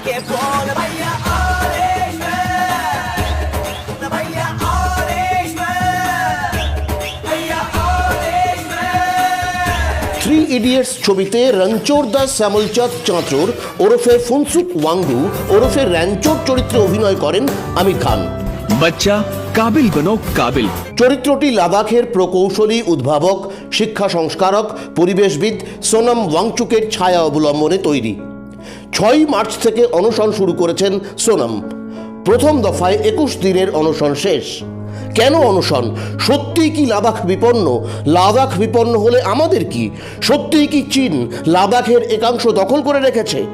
আগে বল ভাইয়া orange three idiots ছবিতে রণচোর দা শ্যামলচাঁদ চাঁচর ওরফে ফুনসুক ওয়াংডু ওরফে র্যাঞ্চোর চরিত্রে অভিনয় করেন আমির খান। বাচ্চা কাবিল বনো কাবিল। চরিত্রটি লাদাখের প্রকৌশলী উদ্ভাবক শিক্ষা সংস্কারক পরিবেশবিদ সোনাম ওয়াংচুকের ছায়া অবলম্বনে তৈরি। ছয়ই মার্চ থেকে অনশন শুরু করেছেন সোনাম। প্রথম দফায় একুশ দিনের অনশন শেষ। কেন অনশন? সত্যিই কি লাদাখ বিপন্ন? লাদাখ বিপন্ন হলে আমাদের কি? সত্যিই কি চীন লাদাখের একাংশ দখল করে রেখেছে?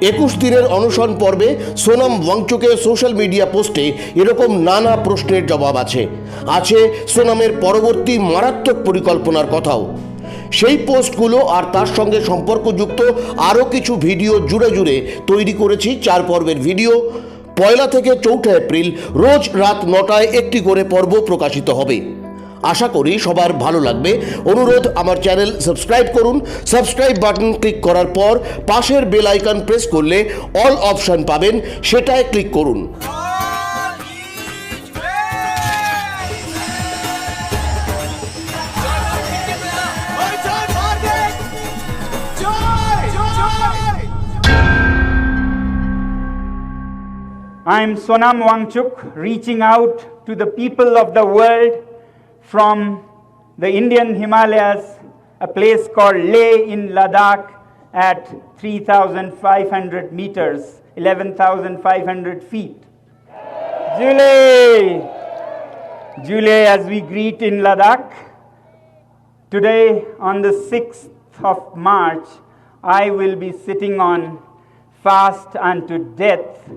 একুশ দিনের অনশন পর্বে সোনাম ওয়াংচুকের সোশ্যাল মিডিয়া পোস্টে এরকম নানা প্রশ্নের জবাব আছে। আছে সোনামের পরবর্তী মারাত্মক পরিকল্পনার কথাও। সেই পোস্টগুলো আর তার সঙ্গে সম্পর্কযুক্ত আরও কিছু ভিডিও জুড়ে জুড়ে তৈরি করেছি। চার পর্বের ভিডিও। পয়লা থেকে চৌঠা এপ্রিল রোজ রাত নটায় একটি করে পর্ব প্রকাশিত হবে। আশা করি সবার ভালো লাগবে। অনুরোধ, আমার চ্যানেল সাবস্ক্রাইব করুন। সাবস্ক্রাইব বাটন ক্লিক করার পর পাশের বেল আইকন প্রেস করলে অল অপশান পাবেন, সেটায় ক্লিক করুন। I am Sonam Wangchuk, reaching out to the people of the world from the Indian Himalayas, a place called Leh in Ladakh at 3,500 meters, 11,500 feet. Julie! Julie, as we greet in Ladakh, today on the 6th of March, I will be sitting on fast unto death